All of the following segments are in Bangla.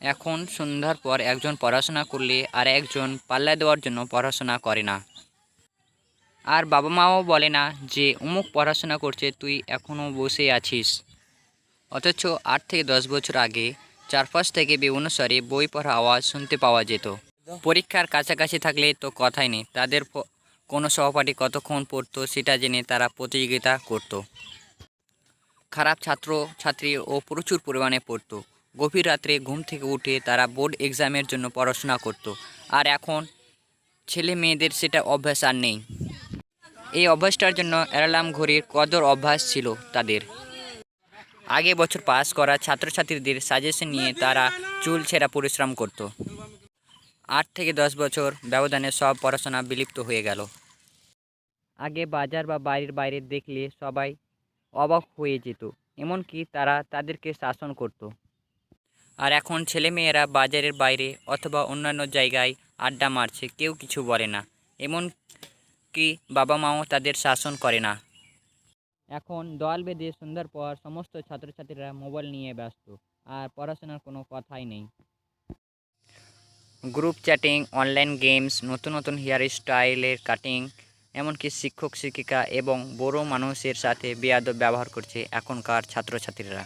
এখন সন্ধ্যার পর একজন পড়াশোনা করলে আর একজন পাল্লা দেওয়ার জন্য পড়াশোনা করে না। আর বাবা মাও বলে না যে, অমুক পড়াশোনা করছে, তুই এখনও বসে আছিস। অথচ আট থেকে দশ বছর আগে চারপাশ থেকে স্বরে বই পড়া আওয়াজ শুনতে পাওয়া যেত। পরীক্ষার কাছাকাছি থাকলে তো কথাই নেই, তাদের কোনো সহপাঠী কতক্ষণ পড়তো সেটা জেনে তারা প্রতিযোগিতা করত। খারাপ ছাত্র, ছাত্রী ও প্রচুর পরিমাণে পড়তো। গভীর রাত্রে ঘুম থেকে উঠে তারা বোর্ড এক্সামের জন্য পড়াশোনা করত। আর এখন ছেলে মেয়েদের সেটা অভ্যাস আর নেই। এই অভ্যাসটার জন্য অ্যালার্ম ঘড়ির কদর অভ্যাস ছিল তাদের। আগে বছর পাস করা ছাত্রছাত্রীদের সাজেশন নিয়ে তারা চুল ছেঁড়া পরিশ্রম করত। আট থেকে দশ বছর ব্যবধানে সব পড়াশোনা বিলুপ্ত হয়ে গেল। আগে বাজার বা বাড়ির বাইরে দেখলে সবাই অবাক হয়ে যেত, এমনকি তারা তাদেরকে শাসন করত। আর এখন ছেলেমেয়েরা বাজারের বাইরে অথবা অন্যান্য জায়গায় আড্ডা মারছে, কেউ কিছু বলে না। এমন কি বাবা মাও তাদের শাসন করে না। এখন দল বেঁধে সন্ধ্যার পর সমস্ত ছাত্রছাত্রীরা মোবাইল নিয়ে ব্যস্ত, আর পড়াশোনার কোনো কথাই নেই। গ্রুপ চ্যাটিং, অনলাইন গেমস, নতুন নতুন হেয়ার স্টাইলের কাটিং, এমনকি শিক্ষক, শিক্ষিকা এবং বড় মানুষের সাথে বেয়াদব ব্যবহার করছে এখনকার ছাত্রছাত্রীরা।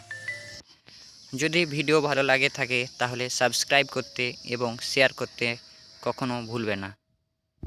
যদি ভিডিও ভালো লাগে থাকে তাহলে সাবস্ক্রাইব করতে এবং শেয়ার করতে কখনো ভুলবে না।